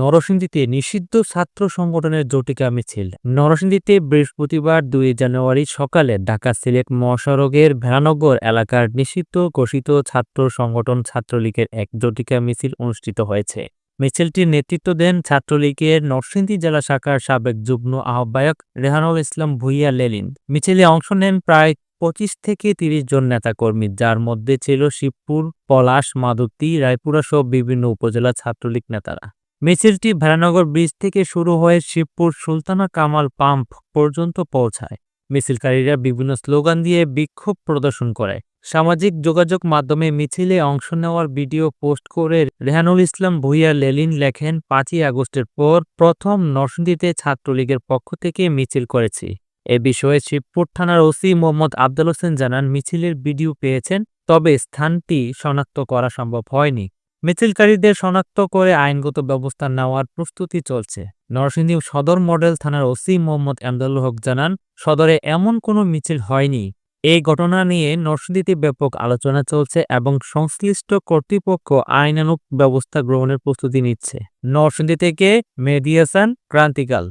নরসিংদীতে নিষিদ্ধ ছাত্র সংগঠনের জটিকা মিছিল। নরসিংদীতে বৃহস্পতিবার দুই জানুয়ারি সকালে ঢাকা সিলেট মহাসড়কের ভেড়ানগর এলাকার নিষিদ্ধ ঘোষিত ছাত্র সংগঠন ছাত্রলীগের এক জটিকা মিছিল অনুষ্ঠিত হয়েছে। মিছিলটির নেতৃত্ব দেন ছাত্রলীগের নরসিংদী জেলা শাখার সাবেক যুগ্ম আহ্বায়ক রেহানুল ইসলাম ভুইয়া লেলিন। মিছিলে অংশ নেন প্রায় পঁচিশ থেকে তিরিশ জন নেতাকর্মী, যার মধ্যে ছিল শিবপুর, পলাশ মাধবতী রায়পুরা সহ বিভিন্ন উপজেলা ছাত্রলীগ নেতারা। মিছিলটি ভেড়ানগর ব্রিজ থেকে শুরু হয়ে শিবপুর সুলতানা কামাল পাম্প পর্যন্ত পৌঁছায়। মিছিলকারীরা বিভিন্ন স্লোগান দিয়ে বিক্ষোভ প্রদর্শন করে। সামাজিক যোগাযোগ মাধ্যমে মিছিলে অংশ নেওয়ার ভিডিও পোস্ট করে রেহানুল ইসলাম ভুইয়া লেলিন লেখেন, পাঁচই আগস্টের পর প্রথম নরসিংদীতে ছাত্রলীগের পক্ষ থেকে মিছিল করেছি। এ বিষয়ে শিবপুর থানার ওসি মোহাম্মদ আবদুল হোসেন জানান, মিছিলের ভিডিও পেয়েছেন, তবে স্থানটি শনাক্ত করা সম্ভব হয়নি। মিছিলকারীদের শনাক্ত করে আইনগত ব্যবস্থা নেওয়ার প্রস্তুতি চলছে। নরসিংদী সদর মডেল থানার ওসি মোহাম্মদ আমদাল হক জানান, সদরে এমন কোনো মিছিল হয়নি। এই ঘটনা নিয়ে নরসিংদীতে ব্যাপক আলোচনা চলছে এবং সংশ্লিষ্ট কর্তৃপক্ষ আইনানুগ ব্যবস্থা গ্রহণের প্রস্তুতি নিচ্ছে। নরসিংদী থেকে মেহেদি হাসান, ক্রান্তিকাল।